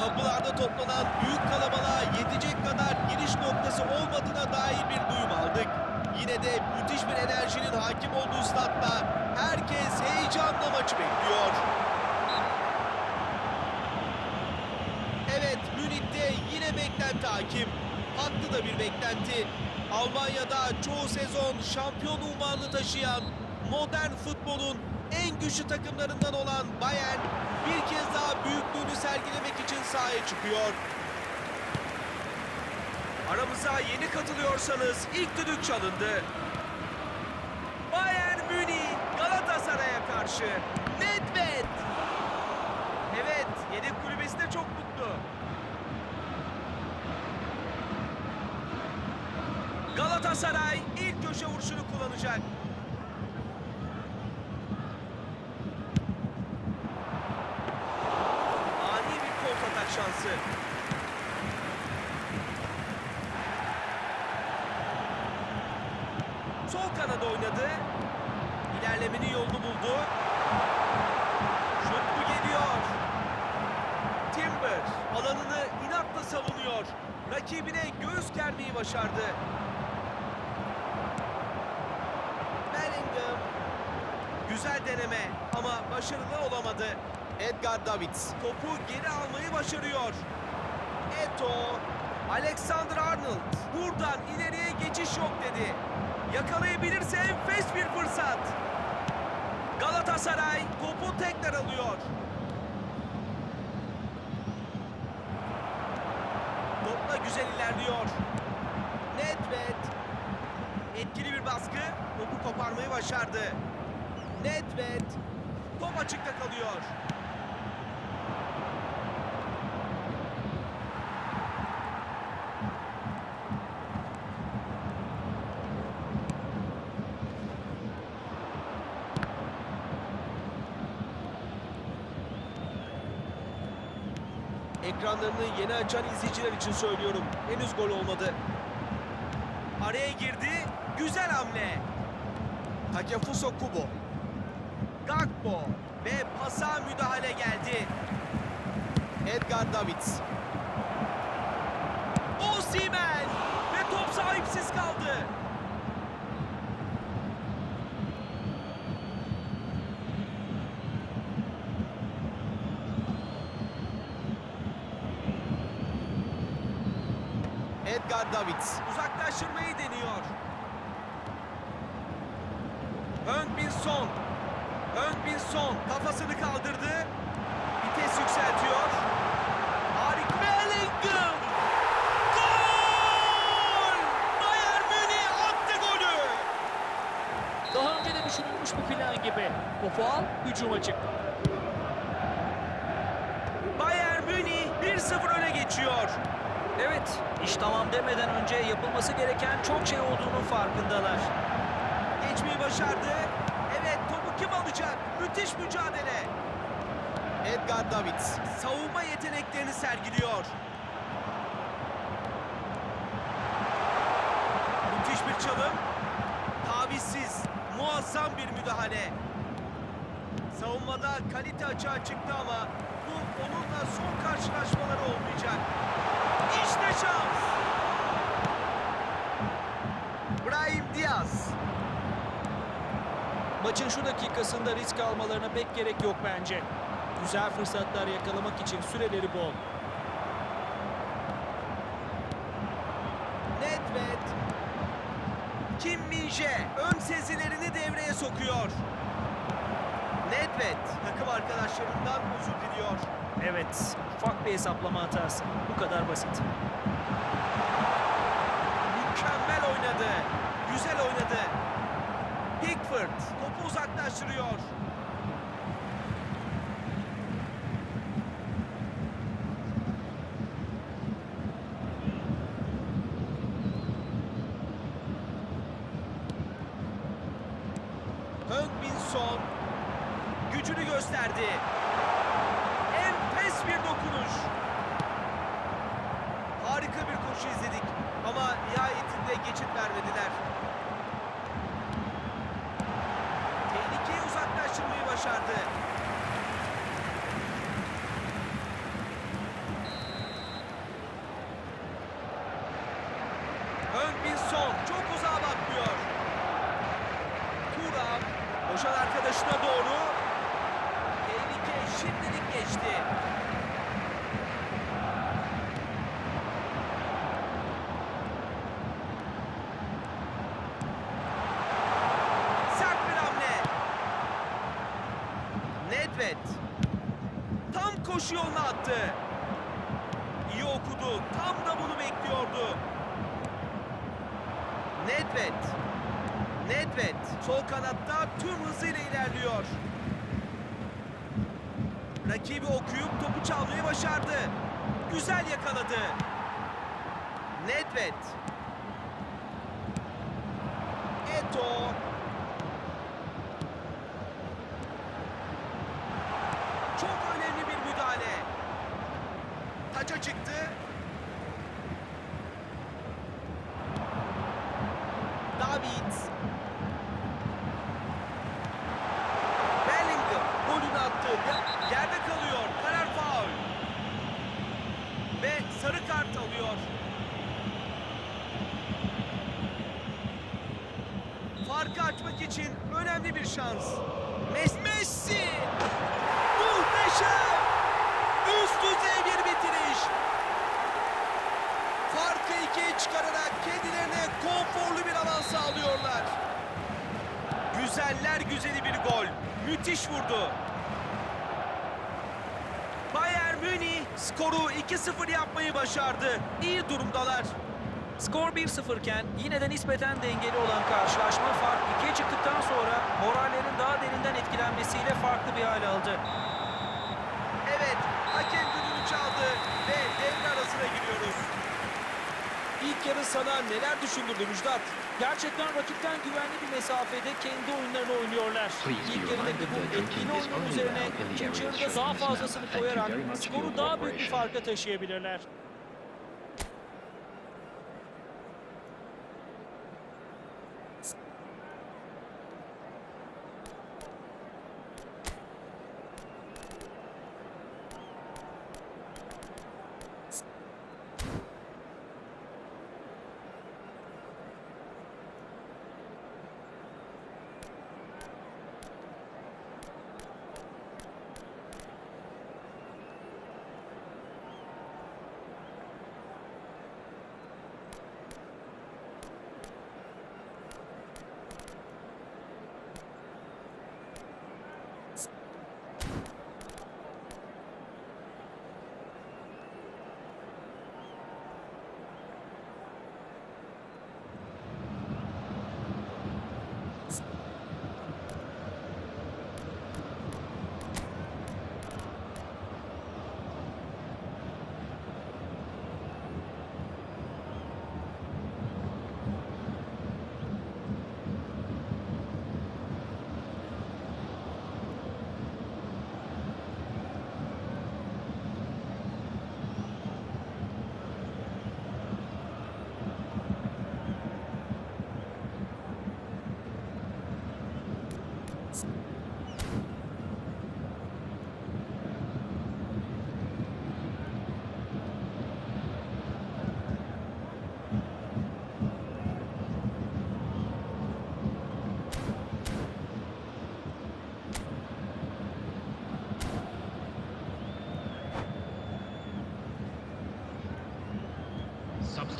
Kapılarda toplanan büyük kalabalığa yetecek kadar giriş noktası olmadığına dair bir duyum aldık. Yine de müthiş bir enerjinin hakim olduğu statta herkes heyecanla maçı bekliyor. Evet Münih'te yine beklenti hakim. Haklı da bir beklenti. Almanya'da çoğu sezon şampiyon unvanını taşıyan modern futbolun en güçlü takımlarından olan Bayern bir kez daha büyüklüğünü sergilemek için sahaya çıkıyor. Aramıza yeni katılıyorsanız ilk düdük çalındı. Bayern Münih Galatasaray'a karşı Nedved. Evet, yedek kulübesi de çok mutlu. Galatasaray ilk köşe vuruşunu kullanacak. Başardı. Bellingham. Güzel deneme ama başarılı olamadı. Edgar Davids topu geri almayı başarıyor. Eto, Alexander Arnold buradan ileriye geçiş yok dedi. Yakalayabilirse enfes bir fırsat. Galatasaray topu tekrar alıyor. Topla güzel ilerliyor. Etkili bir baskı. Topu koparmayı başardı. Nedved. Top açıkta kalıyor. Ekranlarını yeni açan izleyiciler için söylüyorum. Henüz gol olmadı. Araya girdi. Güzel hamle. Takefuso Kubo. Gakpo. Ve pasa müdahale geldi. Edgar Davids. Osimhen. Ve top sahipsiz kaldı. Edgar Davids uzaklaştırmayı deniyor. Heung-Min Son. Heung-Min Son kafasını kaldırdı. Vites yükseltiyor. Harika Bellingham. Gol! Bayern Münih attı golü. Daha önce de düşünülmüş bir plan gibi. Topu al, hücuma çık. Bayern Münih 1-0 öne geçiyor. Evet, iş tamam demeden önce yapılması gereken çok şey olduğunun farkındalar. Geçmeyi başardı. Evet topu kim alacak? Müthiş mücadele. Edgar Davids savunma yeteneklerini sergiliyor. Müthiş bir çalım. Tavizsiz, muazzam bir müdahale. Savunmada kalite açığa çıktı ama bu onunla son karşılaşmaları olmayacak. İşte şans. Brahim Diaz. Maçın şu dakikasında risk almalarına pek gerek yok bence. Güzel fırsatlar yakalamak için süreleri bol. Nedved. Kim Minje ön sezilerini devreye sokuyor. Nedved takım arkadaşlarından özür diliyor. Evet, ufak bir hesaplama hatası. Bu kadar basit. Mükemmel oynadı. Güzel oynadı. Pickford topu uzaklaştırıyor. gücünü gösterdi. Enfes bir dokunuş. Harika bir koşu izledik ama nihayetinde geçit vermediler. Tehlikeyi uzaklaştırmayı başardı. Ön bir son. Çok uzağa bakmıyor. Turam koşan arkadaşına doğru. Tehlike şimdilik geçti. Sert bir hamle. Nedved. Tam koşu yoluna attı. İyi okudu. Tam da bunu bekliyordu. Nedved. Nedved sol kanatta tüm hızıyla ilerliyor. Rakibi okuyup topu çalmayı başardı. Güzel yakaladı. Nedved. Eto. Çok önemli bir müdahale. Taça çıktı. David. Bellingham golünü attı. Ya- Yerde kalıyor. Karar faul. Ve sarı kart alıyor. Farkı açmak için önemli bir şans. Mes- Messi! Muhteşem! Üst düzey bir bitiriş. Farkı ikiye çıkararak kendilerine konforlu bir alan sağlıyorlar. Güzeller güzeli bir gol. Müthiş vurdu. Bayern Münih skoru 2-0 yapmayı başardı. İyi durumdalar. Skor 1-0 iken yine de nispeten dengeli olan karşılaşma fark 2'ye çıktıktan sonra morallerin daha derinden etkilenmesiyle farklı bir hal aldı. Evet, hakem düdüğünü çaldı ve devre arasına giriyoruz. İlk yarı sana neler düşündürdü Müjdat? Gerçekten rakipten güvenli bir mesafede kendi oyunlarını oynuyorlar. İlk yarıdaki bu etkili oyunun üzerine ikinci yarıda daha fazlasını koyarak skoru daha büyük bir farka taşıyabilirler.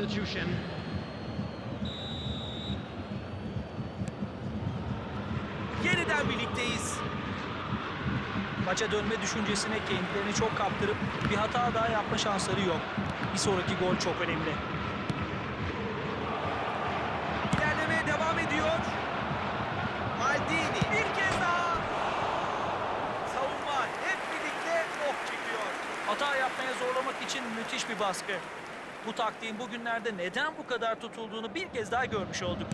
Substitution. Yeniden birlikteyiz. Maça dönme düşüncesine kendilerini çok kaptırıp bir hata daha yapma şansları yok. Bir sonraki gol çok önemli. İlerlemeye devam ediyor. Maldini bir kez daha. Savunma hep birlikte ok çekiyor. Hata yapmaya zorlamak için müthiş bir baskı. Bu taktiğin bugünlerde neden bu kadar tutulduğunu bir kez daha görmüş olduk.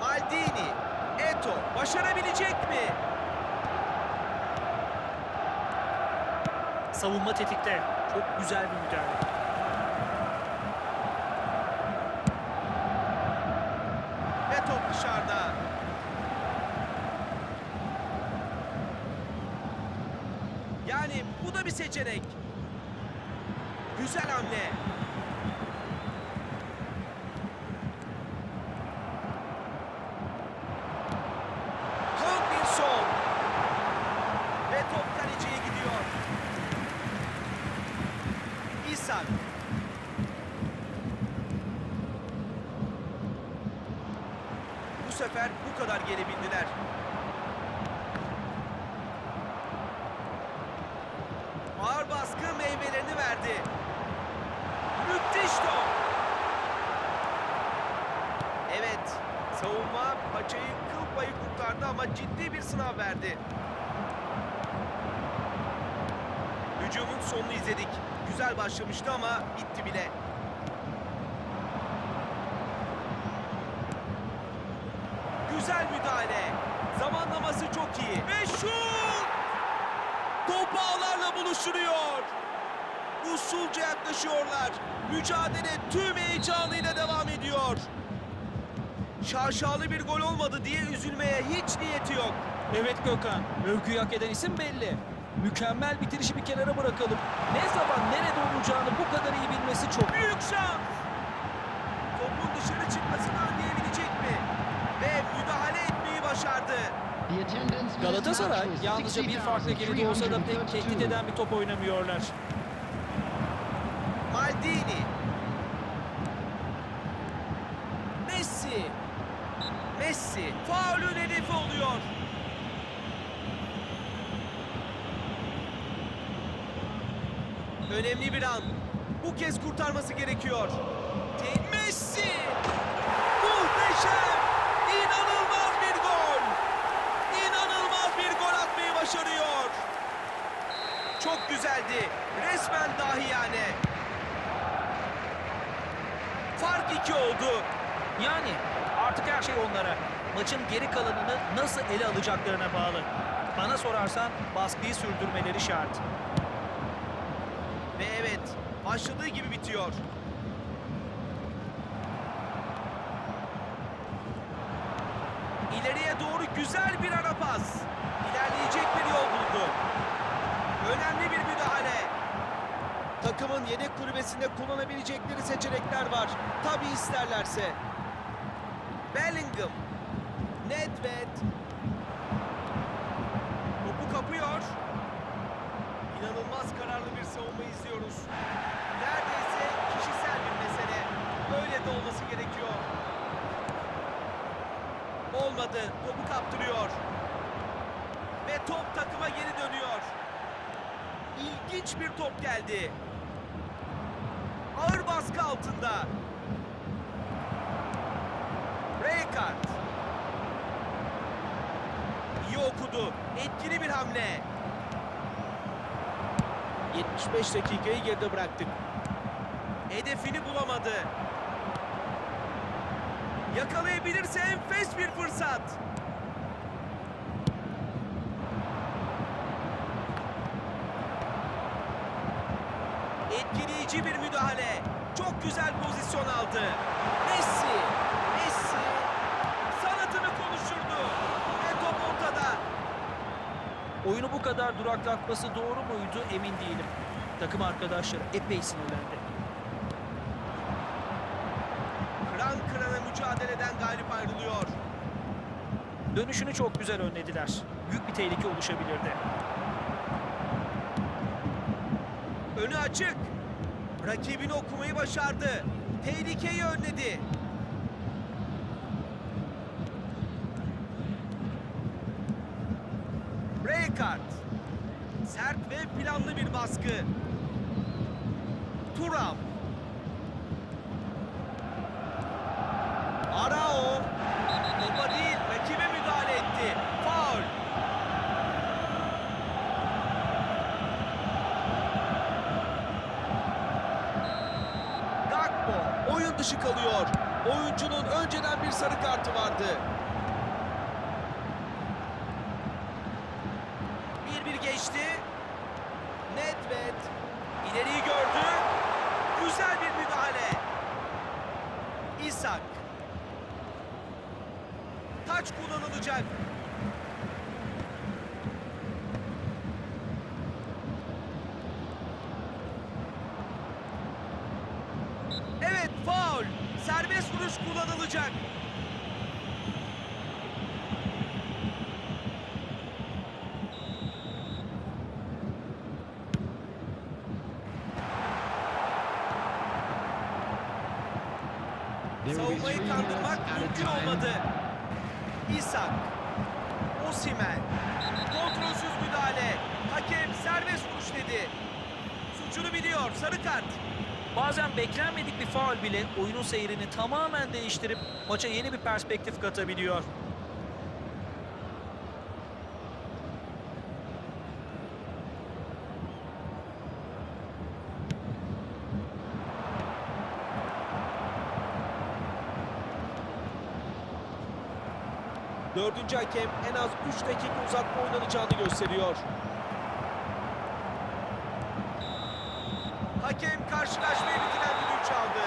Maldini, Eto başarabilecek mi? Savunma tetikte. Çok güzel bir müdahale. Ve top dışarıda. Yani bu da bir seçenek. Güzel hamle. İshak. Bu sefer bu kadar gelebildiler. Ağır baskı meyvelerini verdi. Müthiş top. Evet, savunma paçayı kıl payı kurtardı ama ciddi bir sınav verdi. Hücumun sonunu izledik. Güzel başlamıştı ama bitti bile. Güzel müdahale. Zamanlaması çok iyi. Ve şut! Top ağlarla buluşturuyor. Usulca yaklaşıyorlar. Mücadele tüm heyecanıyla devam ediyor. Şaşalı bir gol olmadı diye üzülmeye hiç niyeti yok. Evet Gökhan, övgüyü hak eden isim belli. Mükemmel bitirişi bir kenara bırakalım. Ne zaman nerede olacağını bu kadar iyi bilmesi çok. Büyük şans. Topun dışarı çıkmasını önleyebilecek mi? Ve müdahale etmeyi başardı. Galatasaray yalnızca bir farkla geride olsa da pek tehdit eden bir top oynamıyorlar. Maldini. Messi. Messi. Faulün hedefi oluyor. Önemli bir an. Bu kez kurtarması gerekiyor. Messi. Muhteşem. İnanılmaz bir gol. İnanılmaz bir gol atmayı başarıyor. Çok güzeldi. Resmen dahiyane. Fark iki oldu. Yani artık her şey onlara. Maçın geri kalanını nasıl ele alacaklarına bağlı. Bana sorarsan baskıyı sürdürmeleri şart. Ve evet, başladığı gibi bitiyor. İleriye doğru güzel bir ara pas. İlerleyecek bir yol buldu. Önemli bir müdahale. Takımın yedek kulübesinde kullanabilecekleri seçenekler var. Tabii isterlerse. Bellingham. Nedved. Topu kapıyor. İnanılmaz kararlı bir savunma izliyoruz. Neredeyse kişisel bir mesele. Öyle de olması gerekiyor. Olmadı. Topu kaptırıyor. Ve top takıma geri dönüyor. İlginç bir top geldi. Ağır baskı altında. Rijkaard. İyi okudu. Etkili bir hamle. 75 dakikayı geride bıraktık. Hedefini bulamadı. Yakalayabilirse enfes bir fırsat. Etkileyici bir müdahale. Çok güzel pozisyon aldı. Messi. Messi. Sanatını konuşturdu. Ve top ortada. Oyunu bu kadar duraklatması doğru muydu emin değilim. Takım arkadaşları epey sinirlendi. Kıran kırana mücadeleden galip ayrılıyor. Dönüşünü çok güzel önlediler. Büyük bir tehlike oluşabilirdi. Önü açık. Rakibini okumayı başardı. Tehlikeyi önledi. Sarı kartı vardı. Bir bir geçti. Nedved müdahale. İshak. Taç kullanılacak. Evet faul. Serbest vuruş kullanılacak. Mümkün olmadı. İshak. Osimen. Kontrolsüz müdahale. Hakem serbest vuruş dedi. Suçunu biliyor. Sarı kart. Bazen beklenmedik bir faul bile oyunun seyrini tamamen değiştirip maça yeni bir perspektif katabiliyor. Dördüncü hakem en az 3 dakika uzatma oynanacağını gösteriyor. Hakem karşılaşmayı bitiren düdüğü çaldı.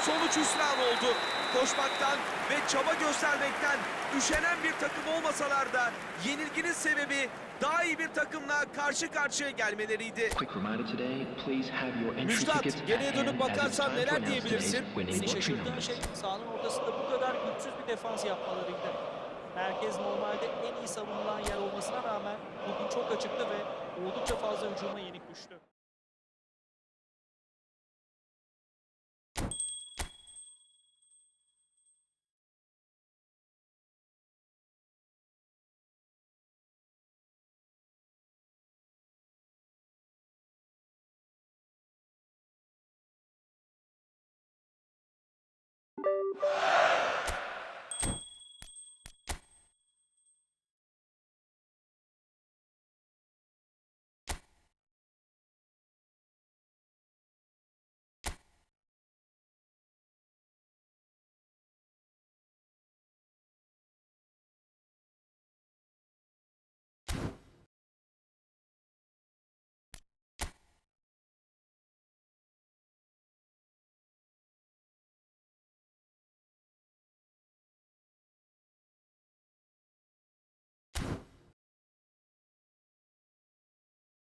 Sonuç hüsran oldu. Koşmaktan ve çaba göstermekten üşenen bir takım olmasalar da yenilginin sebebi daha iyi bir takımla karşı karşıya gelmeleriydi. Müjdat, geriye dönüp bakarsan neler diyebilirsin? numbers. şey sahanın ortasında bu kadar güçsüz bir defans yapmalarıydı. Merkez normalde en iyi savunulan yer olmasına rağmen bugün çok açıktı ve oldukça fazla hücuma yenik düştü.